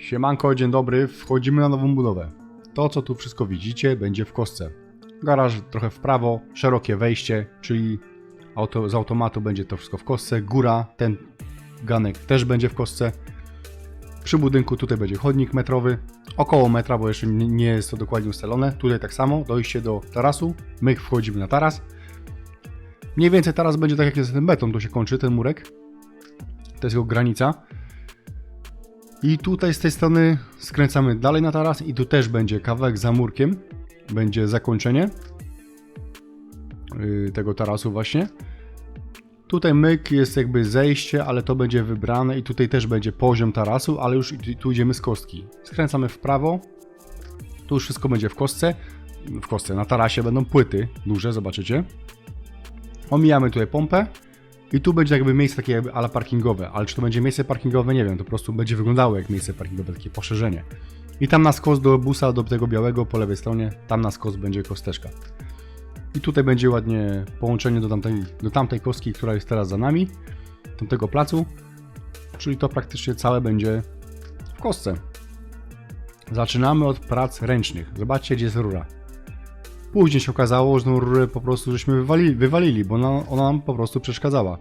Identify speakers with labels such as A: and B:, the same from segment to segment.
A: Siemanko, dzień dobry, wchodzimy na nową budowę. To, co tu wszystko widzicie, będzie w kostce. Garaż trochę w prawo, szerokie wejście, czyli auto, z automatu będzie to wszystko w kostce. Góra, ten ganek też będzie w kostce. Przy budynku tutaj będzie chodnik metrowy, około metra, bo jeszcze nie jest to dokładnie ustalone. Tutaj tak samo, dojście do tarasu, my wchodzimy na taras. Mniej więcej taras będzie tak jak jest ten beton, to się kończy, ten murek. To jest jego granica. I tutaj z tej strony skręcamy dalej na taras i tu też będzie kawałek za murkiem. Będzie zakończenie yy, tego tarasu właśnie. Tutaj myk jest jakby zejście, ale to będzie wybrane i tutaj też będzie poziom tarasu, ale już tu- idziemy z kostki. Skręcamy w prawo. Tu już wszystko będzie w kostce. W kostce, na tarasie będą płyty duże, zobaczycie. Omijamy tutaj pompę. I tu będzie jakby miejsce takie jakby ala parkingowe, ale czy to będzie miejsce parkingowe, nie wiem, to po prostu będzie wyglądało jak miejsce parkingowe, takie poszerzenie. I tam na skos do busa, do tego białego po lewej stronie, tam na skos będzie kosteczka. I tutaj będzie ładnie połączenie do tamtej, do tamtej kostki, która jest teraz za nami, tamtego placu, czyli to praktycznie całe będzie w kostce. Zaczynamy od prac ręcznych. Zobaczcie, gdzie jest rura. Później się okazało, że rurę po prostu żeśmy wywali, wywalili, bo ona, ona nam po prostu przeszkadzała.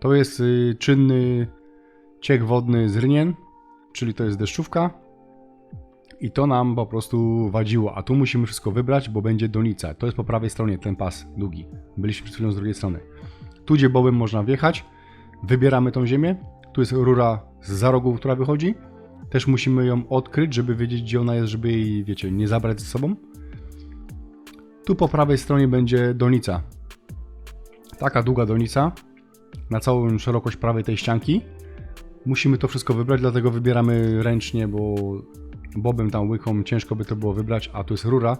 A: To jest y, czynny ciek wodny z rynien, czyli to jest deszczówka. I to nam po prostu wadziło, a tu musimy wszystko wybrać, bo będzie donica. To jest po prawej stronie ten pas długi. Byliśmy przed chwilą z drugiej strony. Tu, gdzie bobem można wjechać, wybieramy tą ziemię. Tu jest rura z za rogu, która wychodzi. Też musimy ją odkryć, żeby wiedzieć, gdzie ona jest, żeby jej, wiecie, nie zabrać ze sobą. Tu po prawej stronie będzie donica. Taka długa donica na całą szerokość prawej tej ścianki. Musimy to wszystko wybrać, dlatego wybieramy ręcznie, bo bobem tam łychą ciężko by to było wybrać, a tu jest rura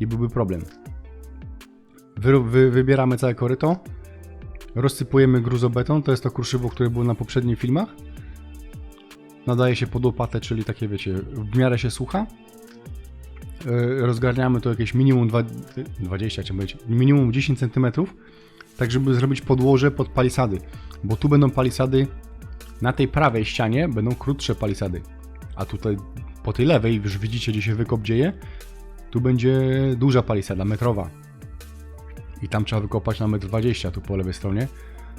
A: i byłby problem. Wy, wy, wybieramy całe koryto. Rozsypujemy gruzobeton, to jest to kruszywo, które było na poprzednich filmach. Nadaje się pod łopatę, czyli takie wiecie, w miarę się słucha rozgarniamy to jakieś minimum dwa- 20, chciałem powiedzieć, minimum 10 cm, tak żeby zrobić podłoże pod palisady, bo tu będą palisady na tej prawej ścianie będą krótsze palisady, a tutaj po tej lewej, już widzicie gdzie się wykop dzieje, tu będzie duża palisada, metrowa. I tam trzeba wykopać na 1,20 m tu po lewej stronie,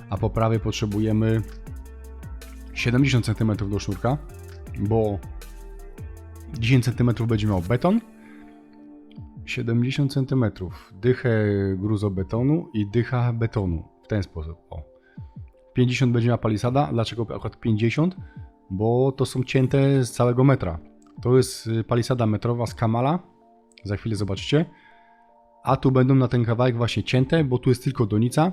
A: a po prawej potrzebujemy 70 cm do sznurka, bo 10 cm będzie miał beton, 70 cm. Dychę gruzobetonu i dycha betonu. W ten sposób. O. 50 będzie miała palisada. Dlaczego akurat 50? Bo to są cięte z całego metra. To jest y, palisada metrowa z Kamala. Za chwilę zobaczycie. A tu będą na ten kawałek właśnie cięte, bo tu jest tylko donica.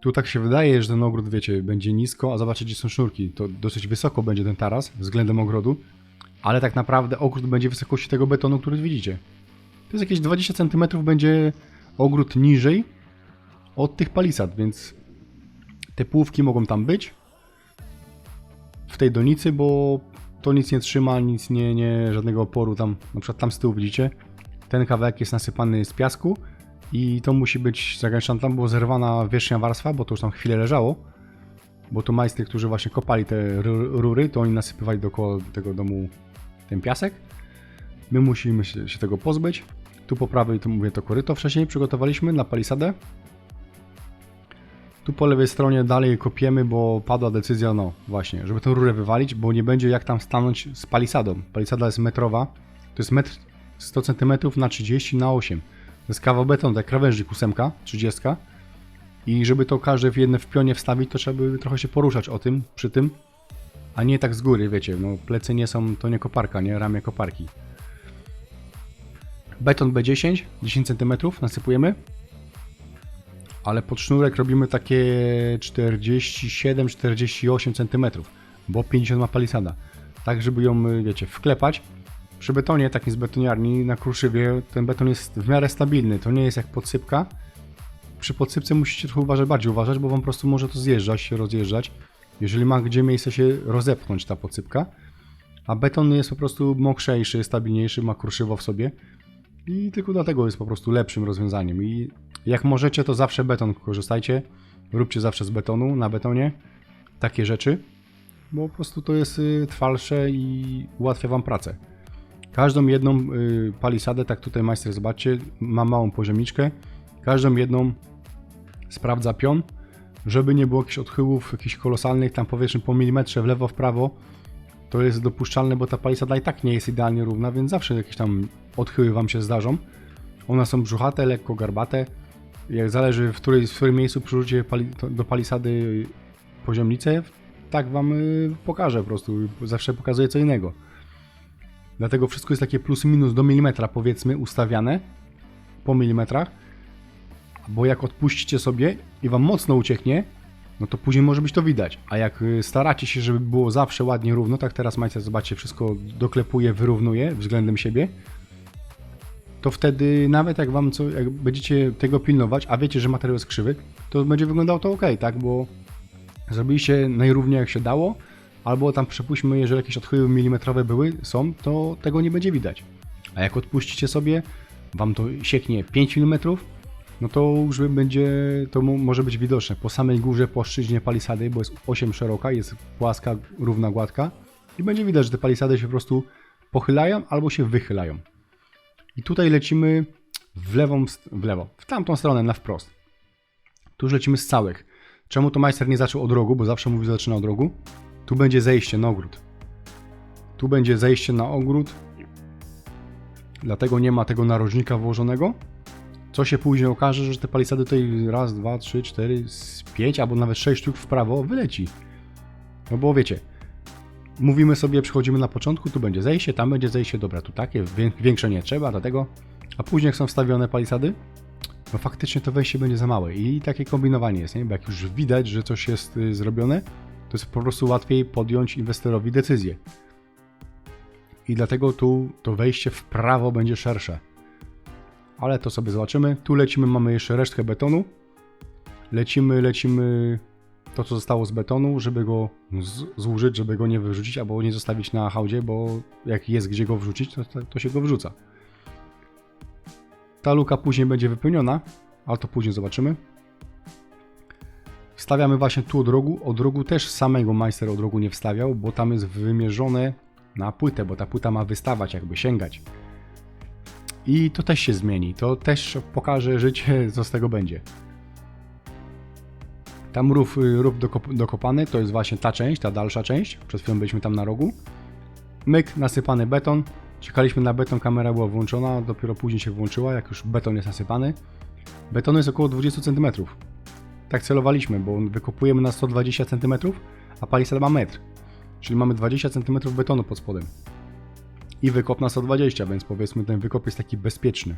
A: Tu tak się wydaje, że ten ogród, wiecie, będzie nisko, a zobaczcie, gdzie są sznurki. To dosyć wysoko będzie ten taras względem ogrodu. Ale tak naprawdę ogród będzie wysokości tego betonu, który widzicie. To jest jakieś 20 cm będzie ogród niżej od tych palisad, więc te półki mogą tam być w tej donicy, bo to nic nie trzyma, nic nie, nie, żadnego oporu tam, na przykład tam z tyłu widzicie, ten kawałek jest nasypany z piasku i to musi być zagraniczna, tam była zerwana wierzchnia warstwa, bo to już tam chwilę leżało, bo to majstry, którzy właśnie kopali te ru- rury, to oni nasypywali dookoła tego domu ten piasek, My musimy się tego pozbyć. Tu po prawej, tu mówię, to koryto wcześniej przygotowaliśmy na palisadę. Tu po lewej stronie dalej kopiemy, bo padła decyzja, no właśnie, żeby tę rurę wywalić, bo nie będzie jak tam stanąć z palisadą. Palisada jest metrowa, to jest metr 100 cm na 30 na 8. To jest kawał betonu, tak krawężnik 8, 30. I żeby to każde w jedne w pionie wstawić, to trzeba by trochę się poruszać o tym, przy tym, a nie tak z góry, wiecie, no plecy nie są, to nie koparka, nie, ramię koparki. Beton B10, 10 cm nasypujemy. Ale pod sznurek robimy takie 47-48 cm, bo 50 ma palisada. Tak, żeby ją, wiecie, wklepać. Przy betonie, takim z betoniarni na kruszywie, ten beton jest w miarę stabilny. To nie jest jak podsypka. Przy podsypce musicie trochę uważać, bardziej uważać, bo wam po prostu może to zjeżdżać, rozjeżdżać. Jeżeli ma gdzie miejsce się rozepchnąć ta podsypka. A beton jest po prostu mokrzejszy, stabilniejszy, ma kruszywo w sobie. I tylko dlatego jest po prostu lepszym rozwiązaniem. I jak możecie, to zawsze beton korzystajcie. Róbcie zawsze z betonu, na betonie. Takie rzeczy. bo po prostu to jest y, trwalsze i ułatwia Wam pracę. Każdą jedną y, palisadę, tak tutaj majster zobaczcie, ma małą poziomiczkę, każdą jedną sprawdza pion, żeby nie było jakichś odchyłów, jakichś kolosalnych, tam powiedzmy po milimetrze w lewo, w prawo, to jest dopuszczalne, bo ta palisada i tak nie jest idealnie równa, więc zawsze jakieś tam odchyły Wam się zdarzą. One są brzuchate, lekko garbate. Jak zależy w, której, w którym miejscu przyrzucie pali, do palisady poziomnicę, tak Wam y, pokażę po prostu. Zawsze pokazuję co innego. Dlatego wszystko jest takie plus minus do milimetra powiedzmy ustawiane po milimetrach. Bo jak odpuścicie sobie i Wam mocno ucieknie, no to później może być to widać. A jak y, staracie się, żeby było zawsze ładnie równo, tak teraz majster, zobaczcie, wszystko doklepuje, wyrównuje względem siebie, to wtedy nawet jak wam co, jak będziecie tego pilnować, a wiecie, że materiał jest krzywy, to będzie wyglądało to ok, tak? Bo zrobiliście najrówniej jak się dało, albo tam przypuśćmy, jeżeli jakieś odchyły milimetrowe były, są, to tego nie będzie widać. A jak odpuścicie sobie, wam to sieknie 5 mm, no to już będzie, to może być widoczne po samej górze płaszczyźnie palisady, bo jest 8 szeroka, jest płaska, równa, gładka i będzie widać, że te palisady się po prostu pochylają albo się wychylają. I tutaj lecimy w lewą, w lewo, w tamtą stronę, na wprost. Tu już lecimy z całych. Czemu to majster nie zaczął od rogu, bo zawsze mówi, że zaczyna od rogu? Tu będzie zejście na ogród. Tu będzie zejście na ogród. Dlatego nie ma tego narożnika włożonego. Co się później okaże, że te palisady tutaj raz, dwa, trzy, cztery, pięć albo nawet sześć sztuk w prawo wyleci. No bo wiecie, mówimy sobie, przychodzimy na początku, tu będzie zejście, tam będzie zejście, dobra, tu takie, wię- większe nie trzeba, dlatego. A później jak są wstawione palisady, no faktycznie to wejście będzie za małe i takie kombinowanie jest, nie? Bo jak już widać, że coś jest y, zrobione, to jest po prostu łatwiej podjąć inwestorowi decyzję. I dlatego tu to wejście w prawo będzie szersze. Ale to sobie zobaczymy. Tu lecimy, mamy jeszcze resztkę betonu. Lecimy, lecimy to, co zostało z betonu, żeby go zużyć, żeby go nie wyrzucić, albo nie zostawić na hałdzie, bo jak jest gdzie go wrzucić, to, to, to się go wrzuca. Ta luka później będzie wypełniona, ale to później zobaczymy. Wstawiamy właśnie tu od rogu. Od rogu też samego majster od rogu nie wstawiał, bo tam jest wymierzone na płytę, bo ta płyta ma wystawać, jakby sięgać. I to też się zmieni. To też pokaże życie, co z tego będzie. Tam rów, rów dokop, dokopany to jest właśnie ta część, ta dalsza część. Przed chwilą byliśmy tam na rogu. Myk, nasypany beton. Czekaliśmy na beton, kamera była włączona, dopiero później się włączyła, jak już beton jest nasypany. Beton jest około 20 cm. Tak celowaliśmy, bo wykopujemy na 120 cm, a palisada ma metr. Czyli mamy 20 cm betonu pod spodem. I wykop na 120, więc powiedzmy ten wykop jest taki bezpieczny.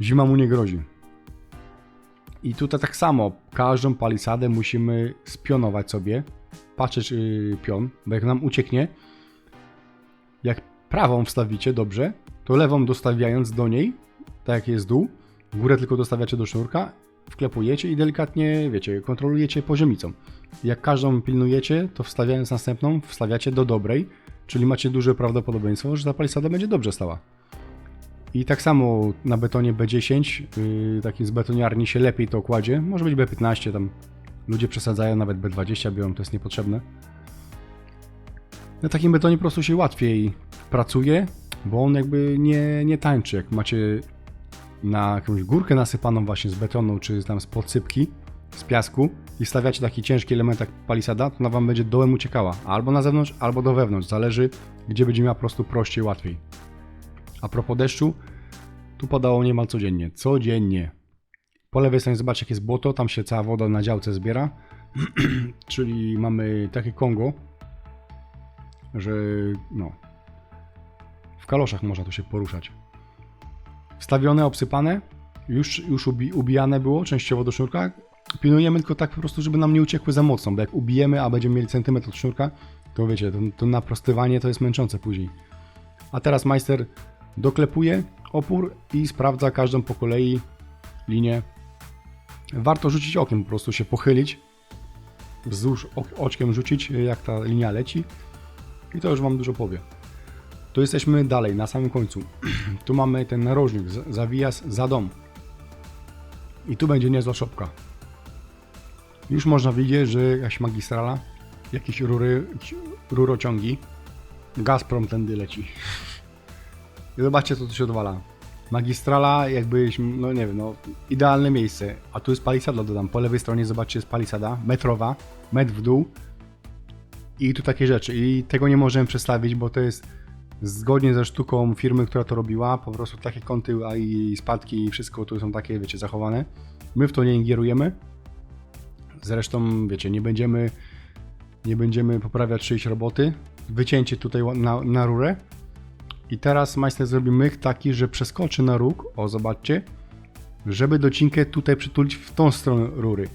A: Zima mu nie grozi. I tutaj tak samo, każdą palisadę musimy spionować sobie, patrzeć yy, pion, bo jak nam ucieknie, jak prawą wstawicie dobrze, to lewą dostawiając do niej, tak jak jest dół, górę tylko dostawiacie do sznurka, wklepujecie i delikatnie, wiecie, kontrolujecie poziomicą. Jak każdą pilnujecie, to wstawiając następną, wstawiacie do dobrej, czyli macie duże prawdopodobieństwo, że ta palisada będzie dobrze stała. I tak samo na betonie B10, yy, takim z betoniarni się lepiej to kładzie. Może być B15, tam ludzie przesadzają, nawet B20 biorą, to jest niepotrzebne. Na takim betonie po prostu się łatwiej pracuje, bo on jakby nie, nie tańczy. Jak macie na jakąś górkę nasypaną właśnie z betonu, czy tam z podsypki, z piasku i stawiacie taki ciężki element jak palisada, to ona wam będzie dołem uciekała. Albo na zewnątrz, albo do wewnątrz. Zależy, gdzie będzie miała po prostu prościej, łatwiej. A propos deszczu, tu padało niemal codziennie. Codziennie. Po lewej stronie zobaczcie, jak jest błoto, tam się cała woda na działce zbiera. Czyli mamy takie Kongo, że no, w kaloszach można tu się poruszać. Wstawione, obsypane, już, już ubi, ubijane było częściowo do sznurka. Pilnujemy tylko tak po prostu, żeby nam nie uciekły za mocno, bo jak ubijemy, a będziemy mieli centymetr od sznurka, to wiecie, to, to naprostywanie to jest męczące później. A teraz majster doklepuje opór i sprawdza każdą po kolei linię. Warto rzucić okiem, po prostu się pochylić, wzdłuż oczkiem rzucić, jak ta linia leci i to już Wam dużo powie. Tu jesteśmy dalej, na samym końcu. tu mamy ten narożnik, z- zawijas za dom. I tu będzie niezła szopka. Już można widzieć, że jakaś magistrala, jakieś rury, rurociągi. Gazprom tędy leci. I zobaczcie, co tu się odwala. Magistrala, jakbyś, no nie wiem, no idealne miejsce. A tu jest palisada, dodam. Po lewej stronie, zobaczcie, jest palisada metrowa, metr w dół. I tu takie rzeczy. I tego nie możemy przestawić, bo to jest zgodnie ze sztuką firmy, która to robiła. Po prostu takie kąty, a i spadki i wszystko tu są takie, wiecie, zachowane. My w to nie ingerujemy. Zresztą, wiecie, nie będziemy, nie będziemy poprawiać czyjejś roboty. Wycięcie tutaj na, na rurę. I teraz majster zrobi mych taki, że przeskoczy na róg, o zobaczcie, żeby docinkę tutaj przytulić w tą stronę rury.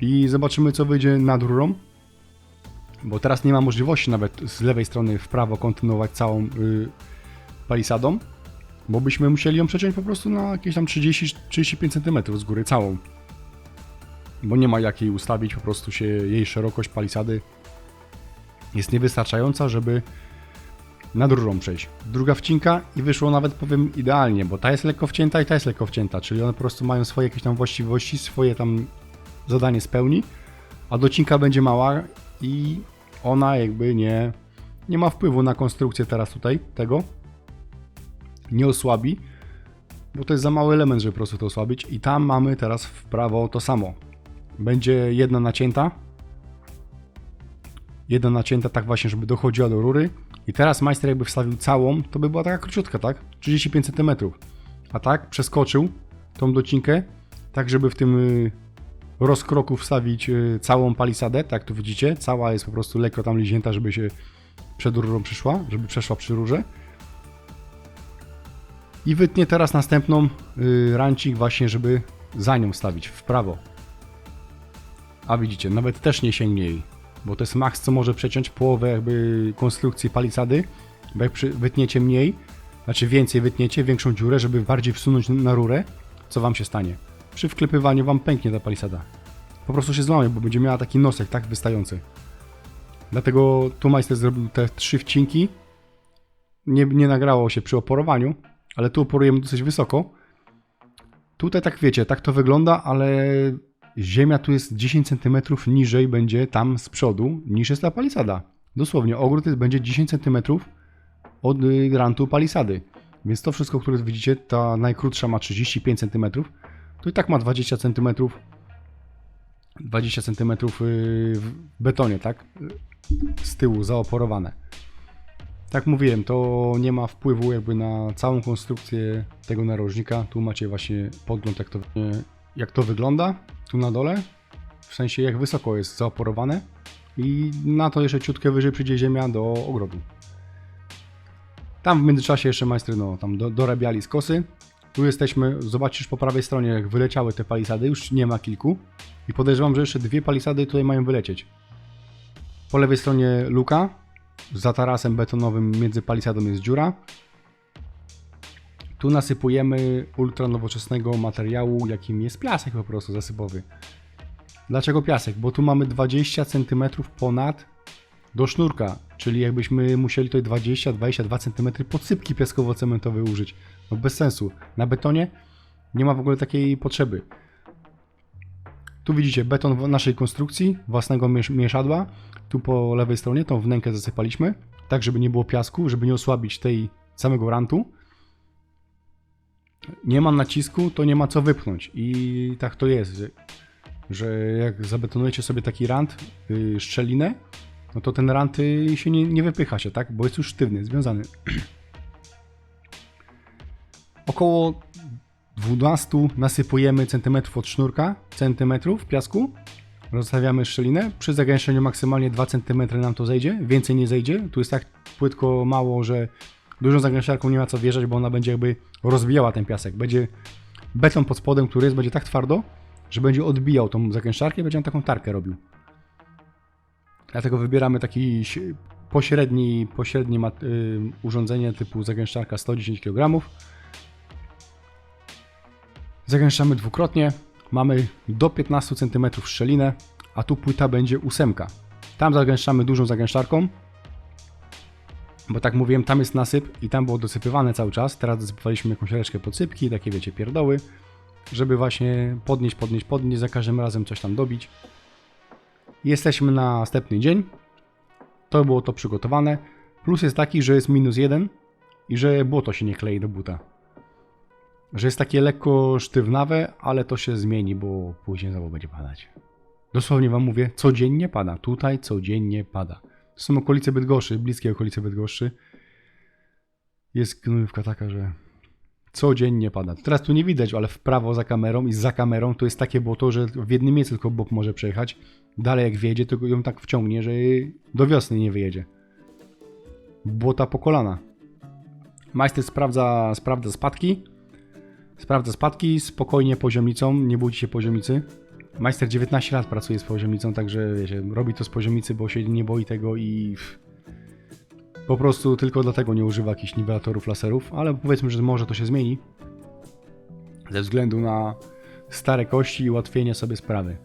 A: I zobaczymy co wyjdzie nad rurą. Bo teraz nie ma możliwości nawet z lewej strony w prawo kontynuować całą y, palisadą. Bo byśmy musieli ją przeciąć po prostu na jakieś tam 30-35 cm z góry całą. Bo nie ma jak jej ustawić, po prostu się jej szerokość palisady jest niewystarczająca, żeby nad rurą przejść. Druga wcinka i wyszło nawet powiem idealnie, bo ta jest lekko wcięta i ta jest lekko wcięta, czyli one po prostu mają swoje jakieś tam właściwości, swoje tam zadanie spełni, a docinka będzie mała i ona jakby nie, nie ma wpływu na konstrukcję teraz tutaj tego. Nie osłabi, bo to jest za mały element, żeby po prostu to osłabić. I tam mamy teraz w prawo to samo. Będzie jedna nacięta. Jedna nacięta tak właśnie, żeby dochodziła do rury. I teraz majster jakby wstawił całą, to by była taka króciutka, tak? 35 cm. A tak przeskoczył tą docinkę, tak żeby w tym y, rozkroku wstawić y, całą palisadę, tak tu widzicie, cała jest po prostu lekko tam liźnięta, żeby się przed rurą przyszła, żeby przeszła przy rurze. I wytnie teraz następną y, rancik właśnie, żeby za nią wstawić w prawo. A widzicie, nawet też nie sięgnie jej, bo to jest max, co może przeciąć połowę jakby konstrukcji palisady, bo jak wytniecie mniej, znaczy więcej wytniecie, większą dziurę, żeby bardziej wsunąć na rurę, co wam się stanie? Przy wklepywaniu wam pęknie ta palisada. Po prostu się złamie, bo będzie miała taki nosek, tak, wystający. Dlatego tu majster zrobił te trzy wcinki. Nie, nie nagrało się przy oporowaniu, ale tu oporujemy dosyć wysoko. Tutaj tak wiecie, tak to wygląda, ale ziemia tu jest 10 cm niżej będzie tam z przodu niż jest ta palisada. Dosłownie, ogród jest, będzie 10 cm od y, grantu palisady. Więc to wszystko, które widzicie, ta najkrótsza ma 35 cm, to i tak ma 20 cm 20 cm w betonie, tak? Z tyłu zaoporowane. Tak mówiłem, to nie ma wpływu jakby na całą konstrukcję tego narożnika. Tu macie właśnie podgląd jak to, jak to wygląda, tu na dole. W sensie jak wysoko jest zaoporowane i na to jeszcze ciutkę wyżej przyjdzie ziemia do ogrodu. Tam w międzyczasie jeszcze majstry no, tam do, dorabiali skosy. Tu jesteśmy, zobaczysz po prawej stronie jak wyleciały te palisady, już nie ma kilku. I podejrzewam, że jeszcze dwie palisady tutaj mają wylecieć. Po lewej stronie luka, za tarasem betonowym między palisadą jest dziura. Tu nasypujemy ultra nowoczesnego materiału, jakim jest piasek po prostu zasypowy. Dlaczego piasek? Bo tu mamy 20 cm ponad do sznurka, czyli jakbyśmy musieli tutaj 20-22 cm podsypki piaskowo-cementowej użyć. No bez sensu. Na betonie nie ma w ogóle takiej potrzeby. Tu widzicie beton naszej konstrukcji, własnego miesz mieszadła. Tu po lewej stronie tą wnękę zasypaliśmy, tak żeby nie było piasku, żeby nie osłabić tej samego rantu. Nie ma nacisku, to nie ma co wypchnąć. I tak to jest, że, jak zabetonujecie sobie taki rant, yy, szczelinę, no to ten rant yy, się nie, nie wypycha się, tak, bo jest już sztywny, związany. Około 12 nasypujemy centymetrów od sznurka, centymetrów piasku, rozstawiamy szczelinę, przy zagęszczeniu maksymalnie 2 cm nam to zejdzie, więcej nie zejdzie, tu jest tak płytko mało, że dużą zagęszczarką nie ma co wjeżdżać, bo ona będzie jakby rozbijała ten piasek, będzie beton pod spodem, który jest, będzie tak twardo, że będzie odbijał tą zagęszczarkę i będzie on taką tarkę robił. Dlatego wybieramy taki pośredni, pośrednie urządzenie typu zagęszczarka 110 kg, Zagęszczamy dwukrotnie. Mamy do 15 cm szczelinę, a tu płyta będzie ósemka. Tam zagęszczamy dużą zagęszczarką, bo tak mówiłem, tam jest nasyp i tam było dosypywane cały czas. Teraz dosypywaliśmy jakąś reszkę podsypki, takie wiecie, pierdoły, żeby właśnie podnieść, podnieść, podnieść, za każdym razem coś tam dobić. Jesteśmy na następny dzień. To było to przygotowane. Plus jest taki, że jest minus jeden i że błoto się nie klei do buta. Że jest takie lekko sztywnawe, ale to się zmieni, bo później znowu będzie padać. Dosłownie wam mówię, codziennie pada. Tutaj codziennie pada. Są okolice Bydgoszczy, bliskie okolice Bydgoszczy. Jest gnojówka taka, że codziennie pada. Teraz tu nie widać, ale w prawo za kamerą i za kamerą to jest takie błoto, że w jednym miejscu tylko bok może przejechać. Dalej jak wjedzie, to ją tak wciągnie, że do wiosny nie wyjedzie. Błota po kolana. Majster sprawdza, sprawdza spadki. Sprawdza spadki spokojnie poziomicą, nie bójcie się poziomicy. Majster 19 lat pracuje z poziomicą, także wiecie, robi to z poziomicy, bo się nie boi tego i po prostu tylko dlatego nie używa jakichś niwelatorów laserów, ale powiedzmy, że może to się zmieni ze względu na stare kości i ułatwienie sobie sprawy.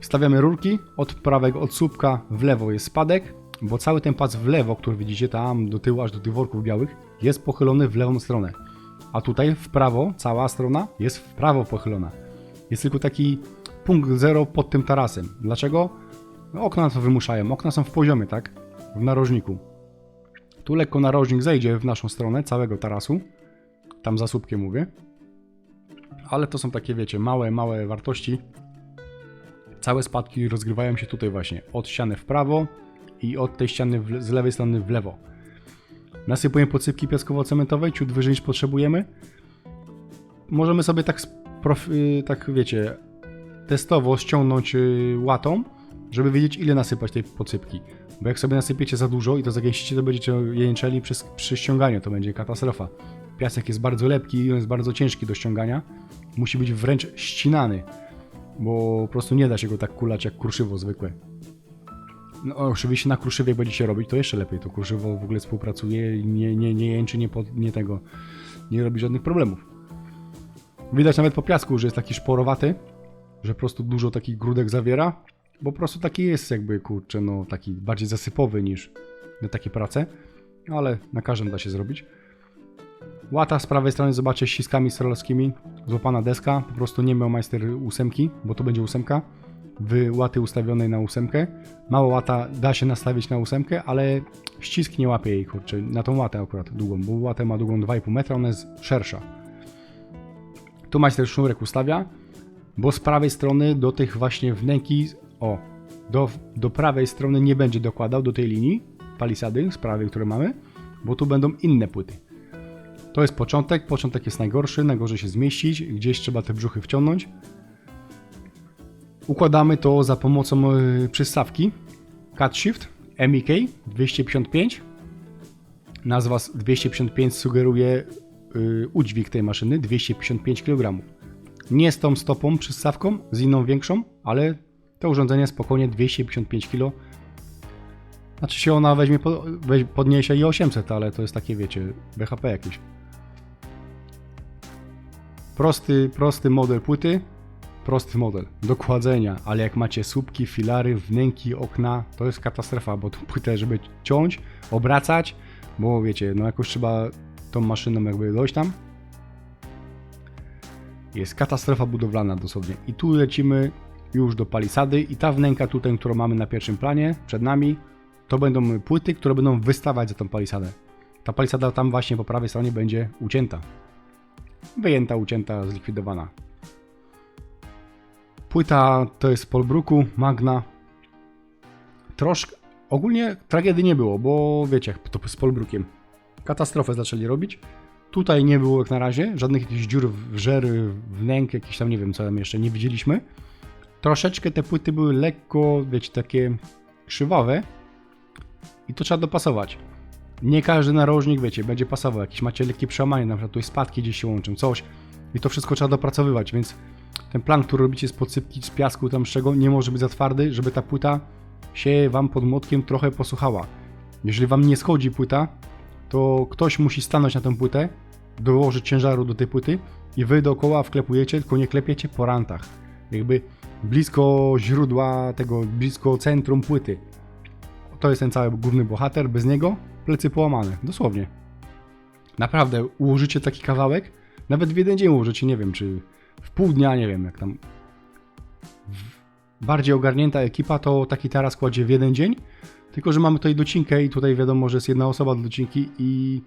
A: Wstawiamy rurki, od prawego, od słupka w lewo jest spadek, bo cały ten pas w lewo, który widzicie tam do tyłu, aż do tych worków białych, jest pochylony w lewą stronę. A tutaj w prawo, cała strona jest w prawo pochylona. Jest tylko taki punkt zero pod tym tarasem. Dlaczego? No, okna to wymuszają. Okna są w poziomie, tak? W narożniku. Tu lekko narożnik zejdzie w naszą stronę całego tarasu. Tam za słupkiem mówię. Ale to są takie, wiecie, małe, małe wartości. Całe spadki rozgrywają się tutaj właśnie. Od ściany w prawo i od tej ściany w, z lewej strony w lewo. Nasypuję podsypki piaskowo-cementowej, ciut wyżej niż potrzebujemy. Możemy sobie tak, y, tak wiecie, testowo ściągnąć y, łatą, żeby wiedzieć ile nasypać tej podsypki. Bo jak sobie nasypiecie za dużo i to zagęścicie, to będziecie jęczeli przy, przy ściąganiu, to będzie katastrofa. Piasek jest bardzo lepki i on jest bardzo ciężki do ściągania. Musi być wręcz ścinany, bo po prostu nie da się go tak kulać jak kruszywo zwykłe. No oczywiście na kruszywie będziecie robić, to jeszcze lepiej. To kruszywo w ogóle współpracuje, nie, nie, nie jęczy, nie, nie tego, nie robi żadnych problemów. Widać nawet po piasku, że jest taki szporowaty, że po prostu dużo takich grudek zawiera, bo po prostu taki jest jakby, kurczę, no taki bardziej zasypowy niż na takie prace, ale na każdym da się zrobić. Łata z prawej strony zobaczcie ściskami strelowskimi, złapana deska, po prostu nie miał majster ósemki, bo to będzie ósemka, w łaty ustawionej na ósemkę. Mała łata da się nastawić na ósemkę, ale ścisk nie łapie jej, kurczę, na tą łatę akurat długą, bo łatę ma długą 2,5 metra, ona jest szersza. Tu majster sznurek ustawia, bo z prawej strony do tych właśnie wnęki, o, do, do prawej strony nie będzie dokładał do tej linii palisady z prawej, które mamy, bo tu będą inne płyty. To jest początek, początek jest najgorszy, najgorzej się zmieścić, gdzieś trzeba te brzuchy wciągnąć. Układamy to za pomocą y, przystawki Cut Shift MEK 255. Nazwa z 255 sugeruje y, udźwig tej maszyny 255 kg. Nie z tą stopą przystawką, z inną większą, ale to urządzenie spokojnie 255 kg. Znaczy się ona weźmie, weź, podniesie i 800, ale to jest takie wiecie, BHP jakieś. Prosty, prosty model płyty, prosty model do kładzenia, ale jak macie słupki, filary, wnęki, okna, to jest katastrofa, bo tą płytę, żeby ciąć, obracać, bo wiecie, no jakoś trzeba tą maszyną jakby dojść tam. Jest katastrofa budowlana dosłownie. I tu lecimy już do palisady i ta wnęka tutaj, którą mamy na pierwszym planie, przed nami, to będą płyty, które będą wystawać za tą palisadę. Ta palisada tam właśnie po prawej stronie będzie ucięta. Wyjęta, ucięta, zlikwidowana. Płyta to jest Polbruku, Magna. Troszkę, ogólnie tragedii nie było, bo wiecie, to z Polbrukiem. Katastrofę zaczęli robić. Tutaj nie było jak na razie, żadnych jakichś dziur w żery, wnęk, jakiś tam nie wiem co tam jeszcze nie widzieliśmy. Troszeczkę te płyty były lekko, wiecie, takie krzywawe i to trzeba dopasować. Nie każdy narożnik, wiecie, będzie pasował. Jakiś macie lekkie przełamanie, na przykład tutaj spadki gdzieś się łączą, coś. I to wszystko trzeba dopracowywać, więc ten plan, który robicie z podsypki, z piasku, tam z czego, nie może być za twardy, żeby ta płyta się wam pod młotkiem trochę posłuchała. Jeżeli wam nie schodzi płyta, to ktoś musi stanąć na tę płytę, dołożyć ciężaru do tej płyty i wy dookoła wklepujecie, tylko nie klepiecie po rantach. Jakby blisko źródła tego, blisko centrum płyty. To jest ten cały główny bohater, bez niego plecy połamane, dosłownie. Naprawdę, ułożycie taki kawałek, nawet w jeden dzień ułożycie, nie wiem, czy w pół dnia, nie wiem, jak tam. Bardziej ogarnięta ekipa to taki taras kładzie w jeden dzień, tylko że mamy tutaj docinkę i tutaj wiadomo, że jest jedna osoba do docinki i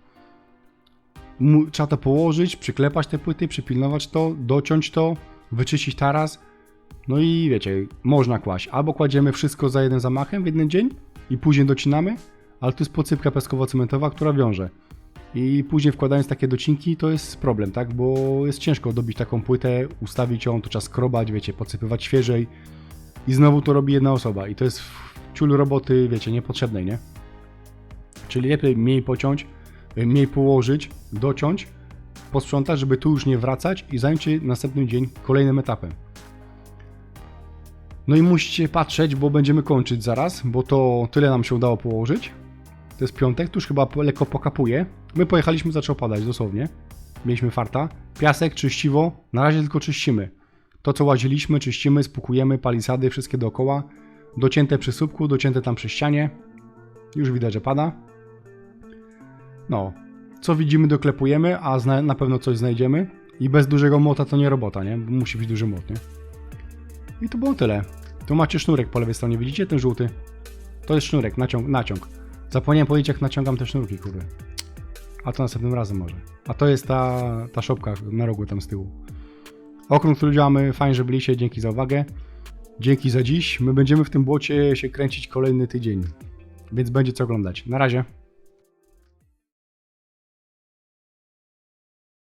A: trzeba to położyć, przyklepać te płyty, przypilnować to, dociąć to, wyczyścić taras. No i wiecie, można kłaść. Albo kładziemy wszystko za jeden zamachem w jeden dzień i później docinamy, ale tu jest posypka peskowo-cementowa, która wiąże. I później wkładając takie docinki to jest problem, tak? Bo jest ciężko dobić taką płytę, ustawić ją, to trzeba skrobać, wiecie, podsypywać świeżej. I znowu to robi jedna osoba. I to jest ciul roboty, wiecie, niepotrzebnej, nie? Czyli lepiej mniej pociąć, mniej położyć, dociąć, posprzątać, żeby tu już nie wracać i zająć się następny dzień kolejnym etapem. No i musicie patrzeć, bo będziemy kończyć zaraz, bo to tyle nam się udało położyć. To jest piątek, tu już chyba lekko pokapuje. My pojechaliśmy, zaczęło padać, dosłownie. Mieliśmy farta. Piasek, czyściwo, na razie tylko czyścimy. To co łaziliśmy, czyścimy, spukujemy, palisady, wszystkie dookoła. Docięte przy słupku, docięte tam przy ścianie. Już widać, że pada. No, co widzimy, doklepujemy, a zna- na pewno coś znajdziemy. I bez dużego młota to nie robota, nie? Bo musi być duży młot, nie? I to było tyle. Tu macie sznurek po lewej stronie, widzicie ten żółty? To jest sznurek, naciąg. naciąg. Zapomniałem powiedzieć, jak naciągam te sznurki, kurde. A to następnym razem może. A to jest ta, ta szopka na rogu tam z tyłu. Okrąg, który działamy, fajnie, że byliście, dzięki za uwagę. Dzięki za dziś. My będziemy w tym błocie się kręcić kolejny tydzień. Więc będzie co oglądać. Na razie.